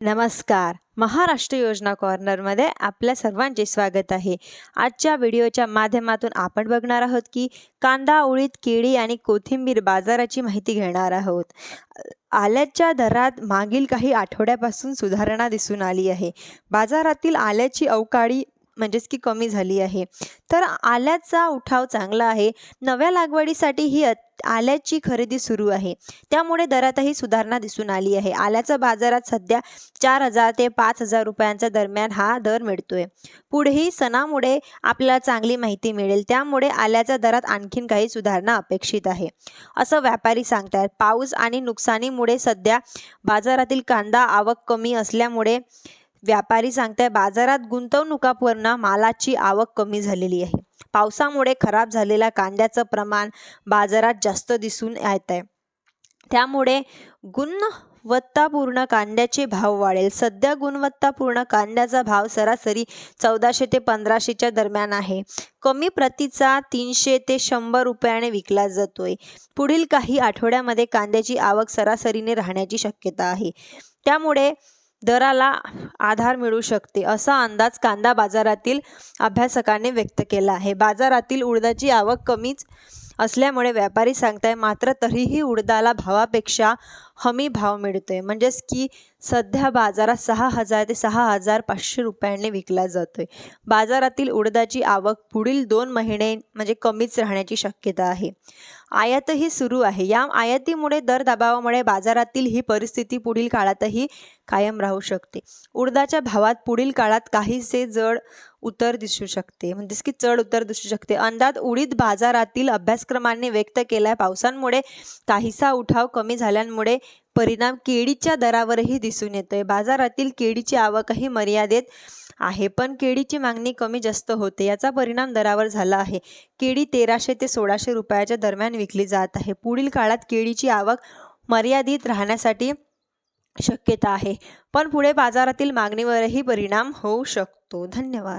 नमस्कार. महाराष्ट्र योजना कॉर्नरमध्ये आपल्या सर्वांचे स्वागत आहे. आजच्या व्हिडिओच्या माध्यमातून आपण बघणार आहोत की कांदा उळीत केळी आणि कोथिंबीर बाजाराची माहिती घेणार आहोत. आल्याच्या दरात मागील काही आठवड्यापासून सुधारणा दिसून आली आहे. बाजारातील आल्याची अवकाळी म्हणजेच की कमी झाली आहे. तर आल्याचा उठाव चांगला आहे. नव्या लागवडीसाठी ही आल्याची खरेदी सुरू आहे. त्यामुळे दरातही सुधारणा दिसून आली आहे. आल्याचा बाजारात सध्या चार हजार ते पाच हजार रुपयांच्या दरम्यान हा दर मिळतोय. पुढेही सणामुळे आपल्याला चांगली माहिती मिळेल. त्यामुळे आल्याच्या दरात आणखीन काही सुधारणा अपेक्षित आहे. असं व्यापारी सांगतात पाऊस आणि नुकसानीमुळे सध्या बाजारातील कांदा आवक कमी असल्यामुळे व्यापारी सांगताय बाजारात गुंतवणुकापूर्ण मालाची आवक कमी झालेली आहे. पावसामुळे खराब झालेल्या कांद्याचं प्रमाण बाजारात जास्त दिसून येत आहे त्यामुळे गुणवत्तापूर्ण कांद्याचे भाव वाढेल. सध्या गुणवत्तापूर्ण कांद्याचा भाव सरासरी चौदाशे ते पंधराशेच्या दरम्यान आहे. कमी प्रतीचा तीनशे ते शंभर रुपयाने विकला जातोय. पुढील काही आठवड्यामध्ये कांद्याची आवक सरासरीने राहण्याची शक्यता आहे. त्यामुळे दराला आधार मिळू शकते असा अंदाज कांदा बाजारातील अभ्यासकाने व्यक्त केला आहे. बाजारातील उडदाची आवक कमीच असल्यामुळे व्यापारी सांगताय मात्र तरीही उडदाला भावापेक्षा हमी भाव मिळतोय. म्हणजेच की सध्या बाजारात सहा हजार ते सहा हजार पाचशे रुपयांनी विकला जातोय. बाजारातील उडदाची आवक पुढील दोन महिने म्हणजे कमीच राहण्याची शक्यता आहे. आयातही सुरू आहे. या आयातीमुळे दर दबावामुळे बाजारातील ही परिस्थिती पुढील काळातही कायम राहू शकते. उडदाच्या भावात पुढील काळात काहीसे जड उतर दिसू शकते. म्हणजेच की चढ उतर दिसू शकते. अंदाज उडीद बाजारातील अभ्यासक्रमाने व्यक्त केलाय. पावसांमुळे काहीसा उठाव कमी झाल्यामुळे परिणाम केळीच्या दरावरही दिसून येतोय. बाजारातील केळीची आवकही मर्यादेत आहे पण केळीची मागणी कमी जास्त होते. याचा परिणाम दरावर झाला आहे. केळी तेराशे ते सोळाशे रुपयाच्या दरम्यान विकली जात आहे. पुढील काळात केळीची आवक मर्यादित राहण्यासाठी शक्यता आहे पण पुढे बाजारातील मागणीवरही परिणाम होऊ शकतो. धन्यवाद.